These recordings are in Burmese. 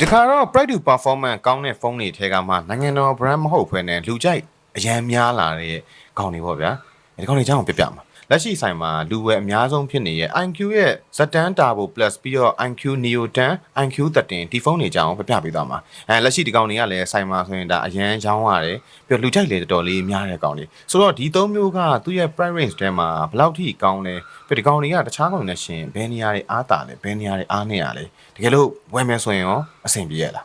ဒီတစ်ခါတော့ Pride to Performance ကောင်းတဲ့ဖုန်းတွေထဲကမှနိုင်ငံတော် brand မဟုတ်ဘဲနဲ့လူကြိုက်အရန်များလာတဲ့ခေါင်းတွေပေါ့ဗျာဒီခေါင်းတွေအကြောင်းကိုပြပြမှာ လက်ရှိဆိုင်မှာလူဝယ်အများဆုံးဖြစ်နေတဲ့ IQ ရဲ့ Z10 Turbo Plus ပြီးတော့ IQ Neo 10 IQ 13ဒီဖုန်းတွေအကြောင်းကိုပြပြပေးသွားမှာအဲလက်ရှိဒီကောင်တွေကလည်းဆိုင်မှာဆိုရင်ဒါအရန်ရောင်းရတယ်ပြီးတော့လူကြိုက်လည်းတော်တော်လေးများတဲ့ကောင်တွေဆိုတော့ဒီသုံးမျိုးကသူ့ရဲ့ price range ထဲမှာဘယ်လောက်ထိကောင်းလဲပြီးတော့ဒီကောင်တွေကတခြားကောင်တွေနဲ့ရှင်ဘယ်နေရာတွေအားတာလဲဘယ်နေရာတွေအားနေရလဲတကယ်လို့ဝယ်မယ်ဆိုရင်ရောအဆင်ပြေရလား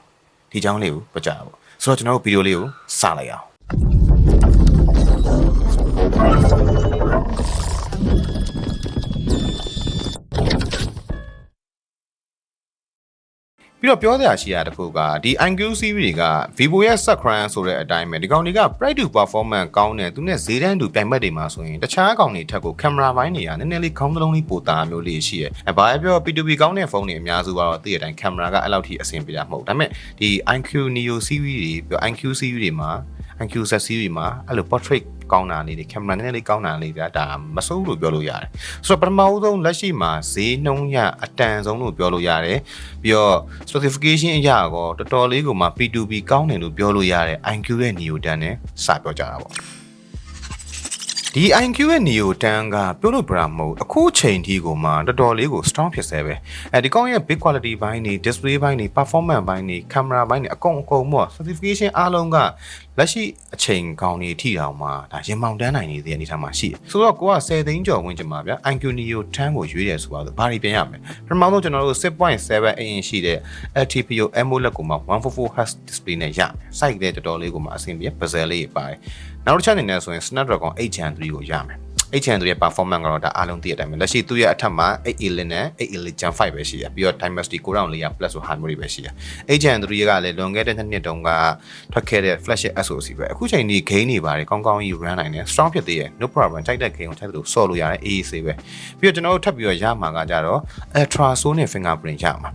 ဒီအကြောင်းလေးကိုပြကြတာပေါ့ဆိုတော့ကျွန်တော်တို့ဗီဒီယိုလေးကိုစလိုက်အောင် ပြီးတော့ပြောစရာရှိတာတစ်ခုကဒီ IQ series တွေက Vivo ရဲ့ Sakran ဆိုတဲ့အတိုင်းပဲဒီကောင်တွေက Bright to Performance ကောင်းတယ်သူနဲ့ဈေးတန်းတူပြိုင်ဘက်တွေမှာဆိုရင်တခြားကောင်တွေထက်ကိုကင်မရာပိုင်းတွေကနည်းနည်းလေးခေါင်းသလုံးလေးပိုတာမျိုးလေးရှိရဲအဲဘာပဲပြော P2P ကောင်းတဲ့ဖုန်းတွေအများစုကတော့သိတဲ့အတိုင်းကင်မရာကအဲ့လောက်ထိအဆင်ပြေတာမဟုတ်ဒါပေမဲ့ဒီ IQ Neo series တွေပြီးတော့ IQ series တွေမှာ IQ Z series မှာအဲ့လို portrait ကောင်းတာလေးတွေကင်မရာနည်းနည်းလေးကောင်းတာလေးတွေကဒါမစိုးလို့ပြောလို့ရတယ်ဆိုတော့ပထမဦးဆုံးလက်ရှိမှာဈေးနှုန်းရအတန်ဆုံးလို့ပြောလို့ရတယ်ပြီးတော့ certification အရာကောတော်တော်လေးကိုမှ P2P ကောင်းတယ်လို့ပြောလို့ရတယ် IQ ရဲ့ Neo တန်းနဲ့စပြောကြတာပေါ့ဒီ IQ ရဲ့ Neo တန်းကပြောလို့ပြတာမဟုတ်အခုချိန်ထိကိုမှတော်တော်လေးကို strong ဖြစ်စေပဲအဲဒီကောင်းရဲ့ big quality ဘိုင်းနေ display ဘိုင်းနေ performance ဘိုင်းနေ camera ဘိုင်းနေအကုန်အကုန်ပေါ့ certification အားလုံးကလက်ရှိအချိန်ကောင်းနေထိတောင်မှဒါရင်မောင်တန်းနိုင်နေတဲ့အနေအထားမှာရှိတယ်ဆိုတော့ကိုက10သိန်းကျော်ဝင်ချင်ပါဗျာ IQ Neo 10ကိုရွေးတယ်ဆိုတော့ဘာတွေပြင်ရမလဲပထမဆုံးကျွန်တော်တို့6.7 inch ရှိတဲ့ LTPO AMOLED ကိုမှ 144Hz display နဲ့ရမယ် site တဲ့တော်တော်လေးကိုမှအဆင်ပြေ bezel လေးပါတယ်နောက်တစ်ချက်အနေနဲ့ဆိုရင် Snapdragon 8 Gen 3ကိုရမယ် 8ရဲ့ performance ကတော့ဒါအားလုံးသိရတဲ့အတိုင်းပဲလက်ရှိသူ့ရဲ့အထက်မှာ8 Elite နဲ့8 Elite Gen 5ပဲရှိရပြီးတော့ Dimensity 9400 Plus ဆိုဟာမျိုးတွေပဲရှိရ8 Gen 3ကလည်းလွန်ခဲ့တဲ့နှစ်နှစ်တုန်းကထွက်ခဲ့တဲ့ flagship SoC ပဲအခုချိန်ဒီ game တွေပါတယ်ကောင်းကောင်းကြီး run နိုင်တယ် strong ဖြစ်သေးတယ် no problem ချိန်တဲ့ game ကိုချိန်တဲ့လို့ဆော့လို့ရတယ် AEC ပဲပြီးတော့ကျွန်တော်တို့ထပ်ပြီးတော့ရမှာကကြတော့ ultrasonic fingerprint ရမှာ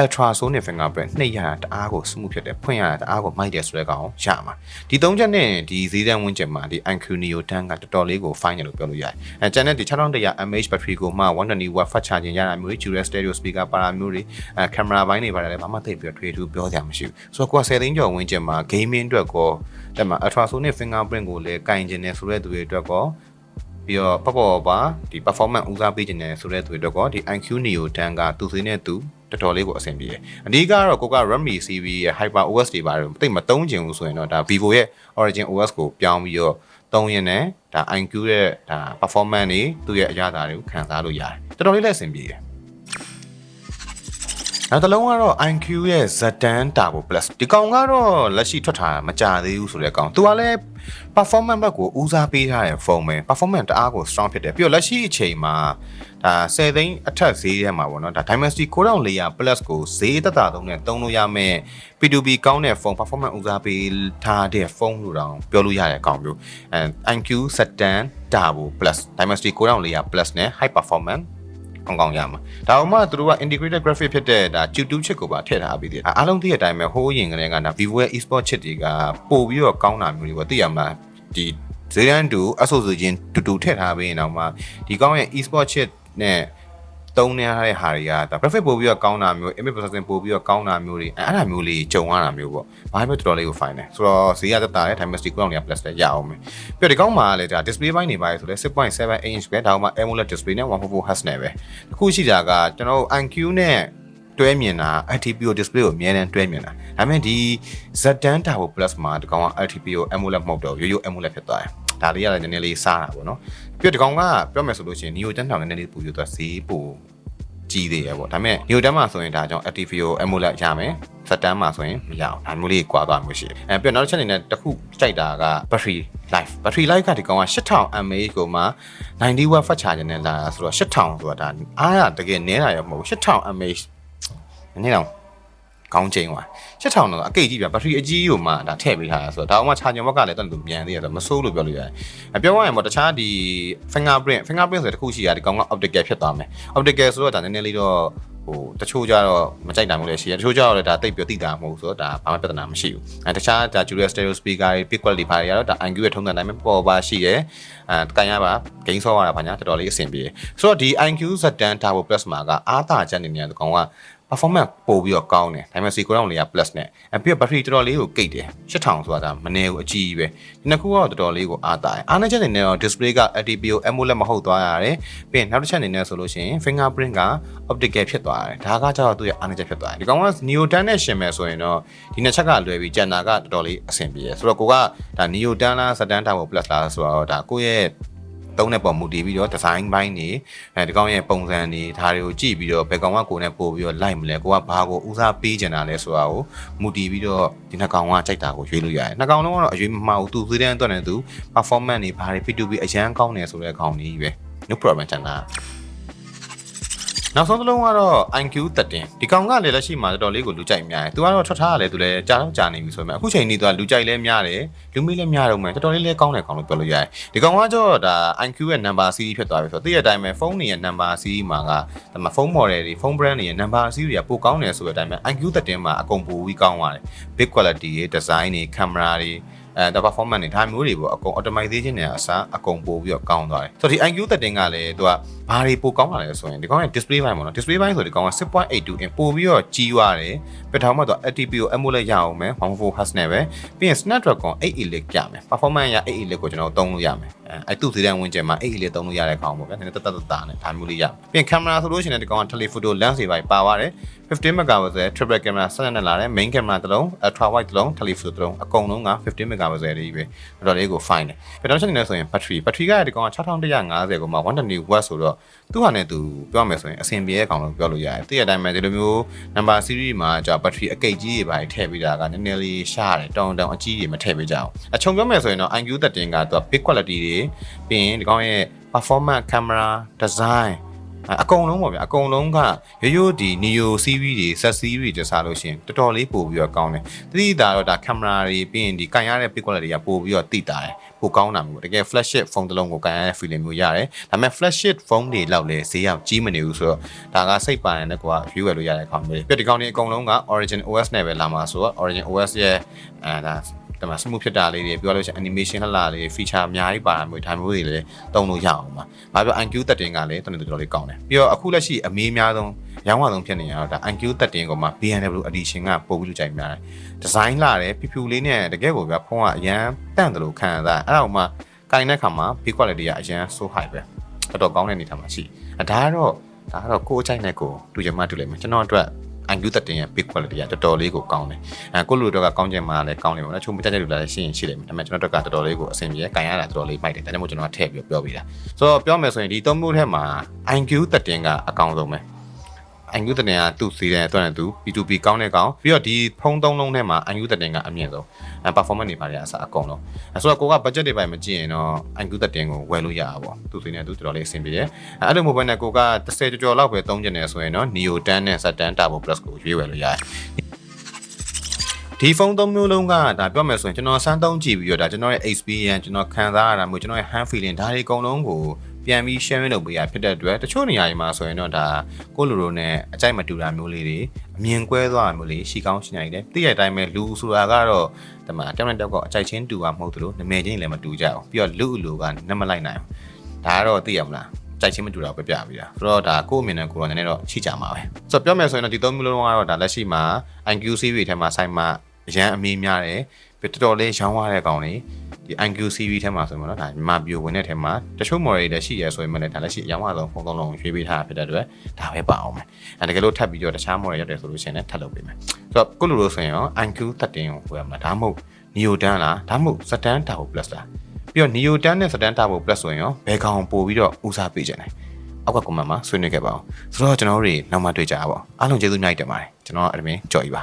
ultrasonic fingerprint နှိပ်ရတာတအားကို smooth ဖြစ်တယ်ဖွင့်ရတာတအားကိုမိုက်တယ်ဆိုတဲ့ကောင်ရမှာဒီသုံးချက်နဲ့ဒီဈေးတန်းဝန်းကျင်မှာဒီ IQ Neo 10ကတော်တော်လေးကို fine တယ်လို့ပြောလို့ရတယ်အဲကျန်တဲ့ဒီ6100 mAh battery ကိုမှ 120 watt fast charging ရတာမျိုးတွေ dual stereo speaker ပါတာမျိုးတွေအဲ camera ဘိုင်းတွေပါတယ်လည်းဘာမှသိပ်ပြီးတော့ထွေထူးပြောစရာမရှိဘူးဆိုတော့ကိုက10သိန်းကျော်ဝန်းကျင်မှာ gaming အတွက်ကောတဲ့မှာ ultrasonic fingerprint ကိုလည်းကင်ကျင်နေဆိုတဲ့သူတွေအတွက်ကောပြီးတော့ပပပါဒီ performance ဦးစားပေးခြင်းနဲ့ဆိုတဲ့သူတွေတော့ဒီ IQ Neo 10ကသူစင်းနဲ့သူ တော်တော်လေးကိုအဆင်ပြေတယ်အဓိကတော့ကိုက Redmi series ရဲ့ Hyper OS တွေပါတယ်တိတ်မသုံးချင်ဘူးဆိုရင်တော့ဒါ Vivo ရဲ့ Origin OS ကိုပြောင်းပြီးတော့သုံးရင်လည်းဒါ IQ ရဲ့ဒါ performance တွေသူ့ရဲ့အရသာတွေကိုခံစားလို့ရတယ်တော်တော်လေးလည်းအဆင်ပြေတယ် နောက်တစ်လုံးကတော့ IQ ရဲ့ Z10 Turbo Plus ဒီကောင်ကတော့လက်ရှိထွက်ထားတာမကြသေးဘူးဆိုတဲ့ကောင်သူကလည်း performance ဘက်ကိုဦးစားပေးထားတဲ့ဖုန်းပဲ performance တအားကို strong ဖြစ်တယ်ပြီးတော့လက်ရှိအချိန်မှာဒါ10သိန်းအထက်ဈေးထဲမှာပေါ့နော်ဒါ Dimensity 9400 Plus ကိုဈေးသက်သာသုံးနဲ့သုံးလို့ရမယ် P2P ကောင်းတဲ့ဖုန်း performance ဦးစားပေးထားတဲ့ဖုန်းလို့တောင်ပြောလို့ရတဲ့အကောင်မျိုးအဲ IQ Z10 Turbo Plus Dimensity 9400 Plus နဲ့ high performance ကောင်းကောင်းရမှာဒါအောင်မှသူတို့က integrated graphic ဖြစ်တဲ့ဒါ Q2 chip ကိုပါထည့်ထားပြီးတယ်အားလုံးသိတဲ့အတိုင်းပဲဟိုးရင်ကလေးကဒါ Vivo ရဲ့ e-sport chip တွေကပို့ပြီးတော့ကောင်းတာမျိုးတွေပေါ့သိရမလားဒီဈေးတန်းတူအဆိုဆိုချင်းတူတူထည့်ထားပြီးရင်တော့မှဒီကောင်းရဲ့ e-sport chip နဲ့ တုံးနေရတဲ့ဟာတွေကဒါ graphic ပို့ပြီးတော့ကောင်းတာမျိုး image processing ပို့ပြီးတော့ကောင်းတာမျိုးတွေအဲ့အဲ့ဒါမျိုးလေးကြုံရတာမျိုးပေါ့ဘာပဲတော်တော်လေးကို fine တယ်ဆိုတော့ဈေးရသက်တာတဲ့ Dimensity 900 plus လည်းရအောင်မယ်ပြီးတော့ဒီကောင်းမှာလည်းဒါ display ဘိုင်းနေပါလေဆိုလဲ6.7 inch ပဲဒါမှ AMOLED display နဲ့ 144Hz နဲ့ပဲအခုရှိတာကကျွန်တော်တို့ IQ နဲ့တွဲမြင်တာ LTPO display ကိုအများနဲ့တွဲမြင်တာဒါပေမဲ့ဒီ Z10 Turbo Plus မှာဒီကောင်က LTPO AMOLED မဟုတ်တော့ရိုးရိုး AMOLED ဖြစ်သွားတယ် ဒါလေးကလည်းနည်းနည်းလေးစားတာပေါ့နော်ပြီးတော့ဒီကောင်ကပြောမယ်ဆိုလို့ရှိရင် Neo 10တောင်နည်းနည်းလေးပူပြီးတော့ဈေးပိုကြီးသေးရပေါ့ဒါပေမဲ့ Neo 10မှာဆိုရင်ဒါကြောင့် LTPO AMOLED ရမယ်စက်တန်းမှာဆိုရင်မရအောင်ဒါမျိုးလေးကွာသွားမျိုးရှိတယ်အဲပြီးတော့နောက်တစ်ချက်အနေနဲ့တစ်ခုကြိုက်တာက battery life battery life ကဒီကောင်က8000 mAh ကိုမှ90 watt fast charger နဲ့လာဆိုတော့8000ဆိုတာဒါအားရတကယ်နည်းတာရောမဟုတ်ဘူး8000 mAh နည်းတော့ ကောင်းချိန်သွား8000တော့အကိတ်ကြီးပြဘက်ထရီအကြီးကိုမှဒါထည့်ပေးထားတာဆိုတော့ဒါအောင်မှချာညံဘက်ကလည်းတော်တော်မြန်သေးတယ်ဆိုတော့မဆိုးလို့ပြောလို့ရတယ်အပြောရရင်ပေါ့တခြားဒီ fingerprint fingerprint ဆိုတဲ့တစ်ခုရှိရဒီကောင်က optical ဖြစ်သွားမယ် optical ဆိုတော့ဒါနည်းနည်းလေးတော့ဟိုတချို့ကြတော့မကြိုက်တာမျိုးလည်းရှိတယ်တချို့ကြတော့လည်းဒါတိတ်ပြီးတိတာမဟုတ်ဘူးဆိုတော့ဒါဘာမှပြဿနာမရှိဘူးအဲတခြားဒါ Julia stereo speaker တွေ big quality ဘာတွေကတော့ဒါ IQ ရဲ့ထုံးစံတိုင်းပဲပေါ်ပါရှိတယ်အဲကန်ရပါ gain ဆော့ရတာဘာညာတော်တော်လေးအဆင်ပြေတယ်ဆိုတော့ဒီ IQ Z10 Turbo Plus မှာကအားသာချက်နေနေတဲ့ကောင်က performance ပို့ပြီးတော့ကောင်းတယ်ဒါပေမဲ့ Seiko ရောင်လေးက plus နဲ့အပြီးတော့ battery တော်တော်လေးကိုကိတ်တယ်8000ဆိုတာမနေဘူးအကြီးကြီးပဲဒီနှစ်ခုကတော့တော်တော်လေးကိုအားတာတယ်အားနည်းချက်တွေနဲ့တော့ display က LTPO AMOLED မဟုတ်သွားရတယ်ပြီးရင်နောက်တစ်ချက်အနေနဲ့ဆိုလို့ရှိရင် fingerprint က optical ဖြစ်သွားတယ်ဒါကကျတော့သူ့ရဲ့အားနည်းချက်ဖြစ်သွားတယ်ဒီကောင်က Neo 10နဲ့ရှင်မယ်ဆိုရင်တော့ဒီနှစ်ချက်ကလွယ်ပြီးကျန်တာကတော်တော်လေးအဆင်ပြေတယ်ဆိုတော့ကိုကဒါ Neo 10လား Saturn Tower Plus လားဆိုတော့ဒါကိုယ့်ရဲ့ သုံးတဲ့ပုံမူတည်ပြီးတော့ဒီဇိုင်းပိုင်းနေအဲဒီကောင်ရဲ့ပုံစံတွေဒါတွေကိုကြည့်ပြီးတော့ဘယ်ကောင်ကကိုယ်နဲ့ပို့ပြီးတော့လိုက်မလဲကိုကဘာကိုဦးစားပေးချင်တာလဲဆိုတာကိုမူတည်ပြီးတော့ဒီနှစ်ကောင်ကကြိုက်တာကိုရွေးလို့ရတယ်နှစ်ကောင်လုံးကတော့အရွေးမမှားဘူးသူသေးတဲ့အတွက်နဲ့သူ performance တွေဘာတွေ P2P အရန်ကောင်းတယ်ဆိုတဲ့ကောင်ကြီးပဲ no problem ချန်တာ နောက်ဆုံးတစ်လုံးကတော့ IQ 13ဒီကောင်ကလည်းလက်ရှိမှာတော်တော်လေးကိုလူကြိုက်များတယ်။ तू ကတော့ထွက်ထားရတယ်သူလည်းကြာတော့ကြာနေပြီဆိုပေမဲ့အခုချိန်นี้ तू ကလူကြိုက်လဲများတယ်လူမေးလဲများတော့မယ်တော်တော်လေးလဲကောင်းတယ်ကောင်လို့ပြောလို့ရတယ်။ဒီကောင်ကတော့ဒါ IQ ရဲ့ number series ဖြစ်သွားပြီဆိုတော့သိတဲ့အတိုင်းပဲဖုန်းတွေရဲ့ number series မှာကဒါမှဖုန်း model တွေဖုန်း brand တွေရဲ့ number series တွေကပိုကောင်းတယ်ဆိုတဲ့အတိုင်းပဲ IQ 13မှာအကုန်ပိုပြီးကောင်းသွားတယ်။ big quality တွေ design တွေ camera တွေ အဲဒါ performance တွေဒါမျိုးတွေပေါ့အကုန် automation တွေအစားအကုန်ပို့ပြီးတော့ကောင်းသွားတယ်ဆိုတော့ဒီ IQ 13ကလည်းသူကဘာတွေပိုကောင်းလာလဲဆိုရင်ဒီကောင်ရဲ့ display ဘိုင်းပေါ့နော် display ဘိုင်းဆိုဒီကောင်က6.82 inch ပို့ပြီးတော့ကြီးသွားတယ်ပြထောင်မှတော့ LTPO AMOLED ရအောင်မယ်144 Hz နဲ့ပဲပြီးရင် Snapdragon 8 Elite ကြမယ် performance ရ8 Elite ကိုကျွန်တော်သုံးလို့ရမယ်အဲအဲ့သူ့စီတန်းဝင်ကျင်မှာ8 Elite သုံးလို့ရတဲ့ကောင်ပေါ့ဗျာနည်းနည်းတတ်တတ်တာနဲ့ဒါမျိုးလေးရပြီးရင် camera ဆိုလို့ရှိရင်ဒီကောင်က telephoto lens တွေပါပါသွားတယ်15 megapixel triple camera ဆက်နဲ့လာတယ် main camera တစ်လုံး ultra wide တစ်လုံး telephoto တစ်လုံးအကုန်လုံးက15 megapixel တွေပဲတော်တော်လေးကို fine တယ်ပြတောင်းချက်နေလဲဆိုရင် battery battery ကဒီကောင်က6150ကိုမှ120 watt ဆိုတော့သူ့ဟာနဲ့သူပြောမယ်ဆိုရင်အဆင်ပြေတဲ့ကောင်လို့ပြောလို့ရတယ်သိတဲ့အတိုင်းပဲဒီလိုမျိုး number series မှာကြာ battery အကိတ်ကြီးတွေပါထည့်ပေးတာကနည်းနည်းလေးရှားတယ်တောင်းတောင်းအကြီးတွေမထည့်ပေးကြအောင်အချုံပြောမယ်ဆိုရင်တော့ IQ 13ကသူက big quality တွေပြီးရင်ဒီကောင်ရဲ့ performance camera design အကုန်လုံးပေါ့ဗျာအကုန်လုံးကရိုးရိုးဒီ Neo series တွေ set series တွေစားလို့ရှိရင်တော်တော်လေးပို့ပြီးတော့ကောင်းတယ်တတိတာတော့ဒါကင်မရာတွေပြီးရင်ဒီကန်ရတဲ့ pic quality တွေကပို့ပြီးတော့တိတာတယ်ပိုကောင်းတာမျိုးတကယ် flagship ဖုန်းတစ်လုံးကိုကန်ရတဲ့ feeling မျိုးရတယ်ဒါပေမဲ့ flagship ဖုန်းတွေလောက်လဲဈေးရောက်ကြီးမနေဘူးဆိုတော့ဒါကစိတ်ပါရင်လည်းကိုက view ရလို့ရတဲ့ကောင်မျိုးပြဒီကောင်တွေအကုန်လုံးက origin OS နဲ့ပဲလာမှာဆိုတော့ origin OS ရဲ့အဲဒါ ဒါမှ smooth ဖြစ်တာလေးတွေပြောလို့ရှိရင် animation လှလှလေး feature အများကြီးပါတာမျိုးဒါမျိုးတွေလည်းတုံးလို့ရအောင်ပါ။ဘာပြော IQ 13ကလည်းတော်တော်တော်လေးကောင်းတယ်။ပြီးတော့အခုလက်ရှိအမေးများဆုံးရောင်းရဆုံးဖြစ်နေရတော့ဒါ IQ 13ကိုမှ BMW edition ကပို့ပြီးလူကြိုက်များတယ်။ design လာတယ်ဖြူဖြူလေးနဲ့တကယ်ကိုဗျဖုန်းကအရန်တန့်တယ်လို့ခံရတာ။အဲ့ဒါကမှကင်တဲ့ခါမှာ big quality ကအရန် so high ပဲ။တော်တော်ကောင်းတဲ့အနေထားမှာရှိ။အဲဒါကတော့ဒါကတော့ကိုယ်အချိုက်နဲ့ကိုတူချင်မှတူလိမ့်မယ်ကျွန်တော်အတွက် IQ 13 ရဲ့ big quality ကတော်တော်လေးကိုကောင်းတယ်။အဲကိုလူတော့ကကောင်းချင်မှလည်းကောင်းတယ်ပေါ့နော်။ချုံမတက်တဲ့လူလည်းရှိရင်ရှိလိမ့်မယ်။ဒါပေမဲ့ကျွန်တော်တို့ကတော်တော်လေးကိုအဆင်ပြေ။ကန်ရတာတော်တော်လေးမိုက်တယ်။ဒါကြောင့်မို့ကျွန်တော်ကထည့်ပြီးပြောပြတာ။ဆိုတော့ပြောမယ်ဆိုရင်ဒီသုံးမျိုးထဲမှာ IQ 13 ကအကောင်းဆုံးပဲ။ IQ 13ကသူ့စီးတဲ့အတွက်နဲ့သူ P2P ကောင်းတဲ့ကောင်ပြီးတော့ဒီဖုန်းသုံးလုံးထဲမှာ IQ 13ကအမြင့်ဆုံးအဲ performance တွေပါတယ်အစားအကုန်လုံးအဲဆိုတော့ကိုက budget တွေပိုင်းမကြည့်ရင်တော့ IQ 13ကိုဝယ်လို့ရတာပေါ့သူစီးနေသူတော်တော်လေးအဆင်ပြေတယ်အဲအဲ့လိုမျိုးပဲနဲ့ကိုက30ကျော်ကျော်လောက်ပဲသုံးကျင်နေဆိုရင်တော့ Neo 10နဲ့ Saturn Turbo Plus ကိုရွေးဝယ်လို့ရတယ်ဒီဖုန်းသုံးမျိုးလုံးကဒါပြောမယ်ဆိုရင်ကျွန်တော်စမ်းသုံးကြည့်ပြီးတော့ဒါကျွန်တော်ရဲ့ experience ကျွန်တော်ခံစားရတာမျိုးကျွန်တော်ရဲ့ hand feeling ဒါတွေအကုန်လုံးကို ပြန်ပြီး sharing လုပ်ပေးရဖြစ်တဲ့အတွက်တချို့နေရာတွေမှာဆိုရင်တော့ဒါကိုလိုလိုနဲ့အကြိုက်မတူတာမျိုးလေးတွေအမြင်ကွဲသွားတာမျိုးလေးရှိကောင်းရှိနိုင်တယ်သိတဲ့အတိုင်းပဲလူဆိုတာကတော့ဒီမှာတောင်းတဲ့တောက်ကအကြိုက်ချင်းတူတာမဟုတ်သလိုနာမည်ချင်းလည်းမတူကြအောင်ပြီးတော့လူအလိုကနမလိုက်နိုင်အောင်ဒါကတော့သိရမလားကြိုက်ချင်းမတူတာပဲပြပြတာဆိုတော့ဒါကိုယ့်အမြင်နဲ့ကိုယ်တော့နည်းနည်းတော့ရှိကြမှာပဲဆိုတော့ပြောမယ်ဆိုရင်တော့ဒီသုံးမျိုးလုံးကတော့ဒါလက်ရှိမှာ IQ series ထဲမှာဆိုင်မှာအရန်အမေးများတယ်ပြတော်တော်လေးရောင်းရတဲ့ကောင်တွေ ဒီ IQ series ထဲမှာဆိုရင်တော့ဒါမြန်မာပြိုဝင်တဲ့ထဲမှာတချို့ model တွေလည်းရှိရဆိုရင်မလည်းဒါလည်းရှိအရောင်းရဆုံးဖုန်းသုံးလုံးရွေးပေးထားတာဖြစ်တဲ့အတွက်ဒါပဲပါအောင်မယ်အဲတကယ်လို့ထပ်ပြီးတော့တခြား model ရောက်တယ်ဆိုလို့ရှိရင်လည်းထပ်လုပ်ပေးမယ်ဆိုတော့ကိုလိုလိုဆိုရင်ရော IQ 13ကိုဝယ်ရမှာဒါမှမဟုတ် Neo 10လားဒါမှမဟုတ် Saturn Turbo Plus လားပြီးတော့ Neo 10နဲ့ Saturn Turbo Plus ဆိုရင်ရောဘယ်ကောင်ပို့ပြီးတော့ဦးစားပေးကြတယ်အောက်က comment မှာဆွေးနွေးခဲ့ပါအောင်ဆိုတော့ကျွန်တော်တို့တွေနောက်မှတွေ့ကြပါပေါ့အားလုံးကျေးဇူးအများကြီးတင်ပါတယ်ကျွန်တော်အဒမင်းကြော်ကြီးပါ